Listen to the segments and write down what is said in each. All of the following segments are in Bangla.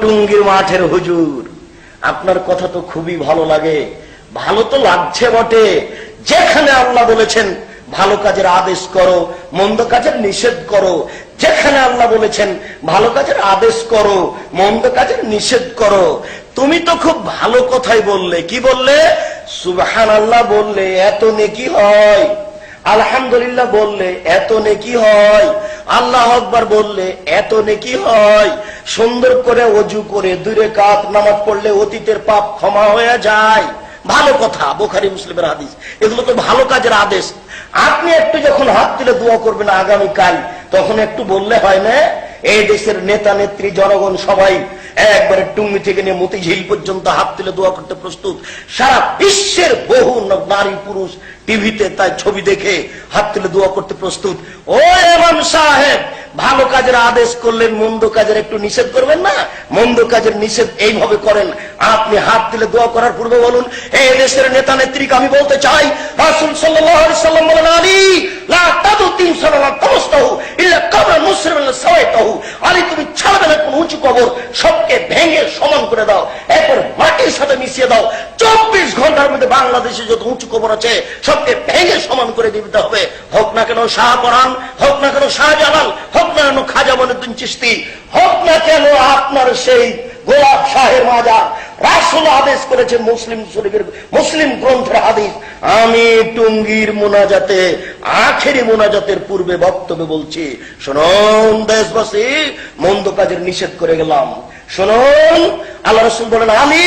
টুঙ্গির মাঠের হুজুর। আপনার কথা তো খুবই ভালো লাগে। ভালো তো লাগছে বটে। যেখানে আল্লাহ বলেছেন, ভালো কাজের আদেশ করো, মন্দ কাজের নিষেধ করো। যেখানে আল্লাহ বলেছেন, ভালো কাজের আদেশ করো, মন্দ কাজের নিষেধ করো। তুমি তো খুব ভালো কথাই বললে। কি বললে? সুবহান আল্লাহ বললে, এত নেকি হয়। আলহামদুলিল্লাহ বললে, এত নেকি হয়। আল্লাহ আকবার বললে, এত নেকি হয়? সুন্দর করে অজু করে দূরে কাপ নামাজ পড়লে অতীতের পাপ ক্ষমা হয়ে যায়। ভালো কথা, বোখারি মুসলিমের হাদিস। এগুলো তো ভালো কাজের আদেশ। আপনি একটু যখন হাত তুলে দোয়া করবেন আগামীকাল, তখন একটু বললে হয় না, এই দেশের নেতা, নেত্রী, জনগণ সবাই একবারে টুঙ্গি থেকে নিয়ে মতিঝিল পর্যন্ত হাত তুলে দোয়া করতে প্রস্তুত। সারা বিশ্বের বহু নারী, পুরুষ টিভিতে তাই ছবি দেখে হাত করতে প্রস্তুত। ও এমন সাহেব, ভালো কাজের আদেশ করলেন, মন্দ কাজের একটু নিষেধ করবেন না? মন্দ কাজের নিষেধ এইভাবে করেন। আপনি হাত দিলে দোয়া করার পূর্বে বলুন এই দেশের নেতা নেত্রীকে আমি বলতে চাই, রাসুল সাল্লাম বলেন, আলী, লা তাদু তিন সাল্লাহ তমস্তাহু ইল্লা কবর মুসলিম সবাইতাহু আলী তুমি ছাড়বে না কোন উঁচু কবর সবকে ভেঙে সমান করে দাও এরপর মাটির সাথে মিশিয়ে দাও চব্বিশ ঘণ্টার মধ্যে বাংলাদেশে যত উঁচু কবর আছে, সবকে ভেঙে সমান করে দিতে হবে। হোক না কেন শাহ পরান হোক না কেন শাহজালাল, হোক না কেন খাজা মনুদ্দিন চিস্তি হোক না কেন আপনার সেই গোলাপ শাহের মাজার, রাসুল আদেশ করেছেন মুসলিম শরীফের, মুসলিম গ্রন্থের হাদিস। আমি টুঙ্গির মোনাজাতে, আখেরি মোনাজাতের পূর্বে বক্তব্য বলছি, শুনুন দেশবাসী, মন্দ কাজের নিষেধ করে গেলাম। শুনুন, আল্লাহ রসুল বলেন, আমি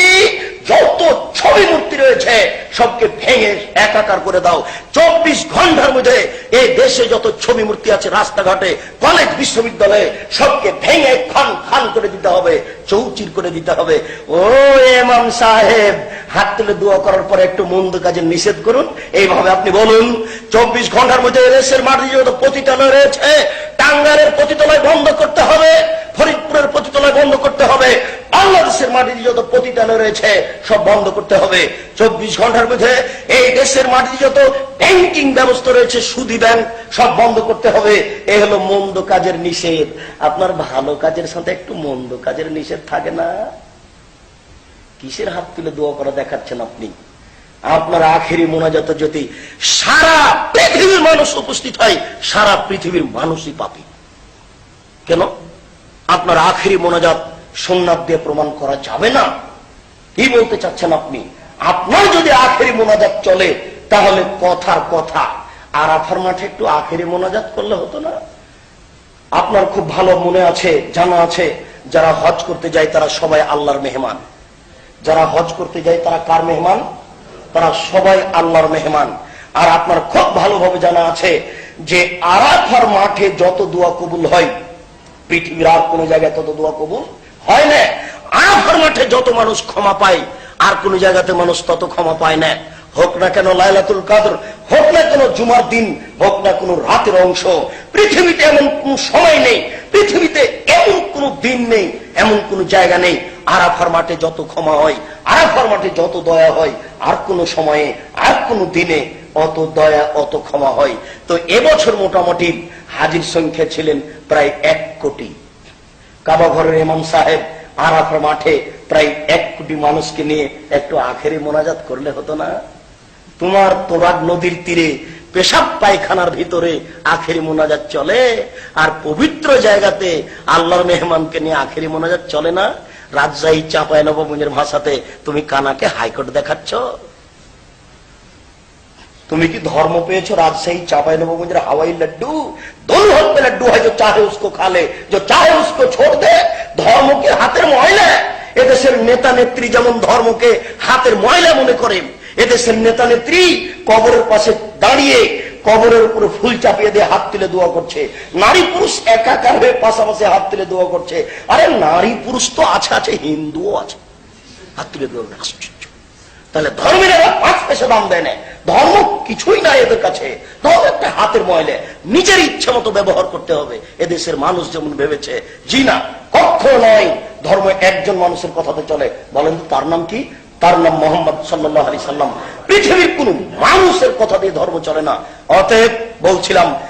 যত ছবি মূর্তি রয়েছে। সবকে ভেঙে একাকার করে দাও। চব্বিশ ঘণ্টার মধ্যে এই দেশে যত ছবি মূর্তি আছে রাস্তাঘাটে কলেজ বিশ্ববিদ্যালয়ে, সবকে ভেঙে খান খান করে দিতে হবে, চৌচির করে দিতে হবে। ও এমাম সাহেব, হাত তুলে দোয়া করার পরে একটু মন্দ কাজে নিষেধ করুন। এইভাবে আপনি বলুন, চব্বিশ ঘণ্টার মধ্যে দেশের মাটি যত পতিতালয় রয়েছে। টাঙ্গারের পতিতলয় বন্ধ করতে হবে, ফরিদপুরের পতিতলয় বন্ধ করতে হবে, বাংলাদেশের মাটির যত পতিতালয় রয়েছে, সব বন্ধ করতে হবে। চব্বিশ ঘণ্টার মধ্যে এই দেশের মাটির যত ব্যাংকিং ব্যবস্থা রয়েছে, সুদি ব্যাংক সব বন্ধ করতে হবে। এ হলো মন্দ কাজের নিষেধ। আপনার ভালো কাজের সাথে একটু মন্দ কাজের নিষেধ থাকে না? কিসের হাত তুলে দোয়া করা দেখাচ্ছেন আপনি? আপনার আখেরি মোনাজাত যদি সারা পৃথিবীর মানুষ উপস্থিত হয়, সারা পৃথিবীর মানুষই পাপি। কেন? আপনার আখেরি মোনাজাত সোমনাথ দিয়ে প্রমাণ করা যাবে না। কি বলতে চাচ্ছেন আপনি? আপনার যদি আখেরি মোনাজাত চলে, তাহলে কথার কথা। আর আফার মাঠে একটু আখেরি মোনাজাত করলে হতো না? আপনার খুব ভালো মনে আছে, জানা আছে, যারা হজ করতে যায় তারা সবাই আল্লাহর মেহমান। যারা হজ করতে যায় তারা কার মেহমান? তারা সবাই আল্লাহর মেহমান। আর আপনার খুব ভালোভাবে জানা আছে যে আরাফার মাঠে যত দোয়া কবুল হয়, পৃথিবীর আর কোন জায়গায় তত দোয়া কবুল হয় না। আরাফার মাঠে যত মানুষ ক্ষমা পায়, আর কোন জায়গাতে মানুষ তত ক্ষমা পায় না। হোক না কেন লাইলাতুল কাদর, হোক না কেন জুমার দিন, হোক না কোন রাতের অংশ, পৃথিবীতে এমন কোন সময় নেই, পৃথিবীতে এমন কোন দিন নেই, এমন কোন জায়গা নেই আরাফার মাঠে যত ক্ষমা হয়, আরাফার মাঠে যত দয়া হয়, আর কোন সময়ে, আর কোন দিনে অত দয়া, অত ক্ষমা হয়। তো এবছর মোটামুটি হাজির সংখ্যা ছিলেন প্রায় এক কোটি। কাবা ঘরের ইমাম সাহেব আরাফার মাঠে প্রায় এক কোটি মানুষকে নিয়ে একটু আখেরি মোনাজাত করলে হতো না? তোমার তোরাগ নদীর তীরে পেশাব পায়খানার ভিতরে আখেরি মোনাজাত চলে, আর পবিত্র জায়গাতে আল্লাহর মেহমানকে নিয়ে আখেরি মোনাজাত চলে না? রাজশাহী চাপায় ভাষাতে তুমি কানাকে হাইকোর্ট দেখাচ্ছ? তুমি কি ধর্ম পেয়েছ রাজশাহী চাপাই নবগঞ্জের হাওয়াই লাড্ডু? দোল পে লাড্ডু হয় চাহে উসকো খালে, যে চাহে উসকো ছোট দে, ধর্মকে হাতের ময়লা। এদেশের নেতা নেত্রী যেমন ধর্মকে হাতের ময়লা মনে করেন এদেশের নেতা নেত্রী কবরের পাশে দাঁড়িয়ে কবরের উপরে ফুল চাপিয়ে দিয়ে হাত তুলে দোয়া করছে। নারী পুরুষ একাকার হয়ে পাশাপাশি হাত তুলে দোয়া করছে। আরে নারী পুরুষ তো আছে আছে, হিন্দুও আছে। হাত তুলে দোয়া আশ্চর্য। তাহলে ধর্মের এরা পাঁচ পয়সা দাম দেয় না। ধর্ম কিছুই নাই এদের কাছে। ধর্ম একটা হাতের ময়লে। নিজের ইচ্ছা মতো ব্যবহার করতে হবে। এদেশের মানুষ যেমন ভেবেছে, জি না কখনো নয় ধর্ম একজন মানুষের কথাতে চলে। বলেন তার নাম কি? তার নাম মোহাম্মদ সাল্লাহ আলি সাল্লাম। পৃথিবীর কোন মানুষের কথা দিয়ে ধর্ম চলে না। অতএব বলছিলাম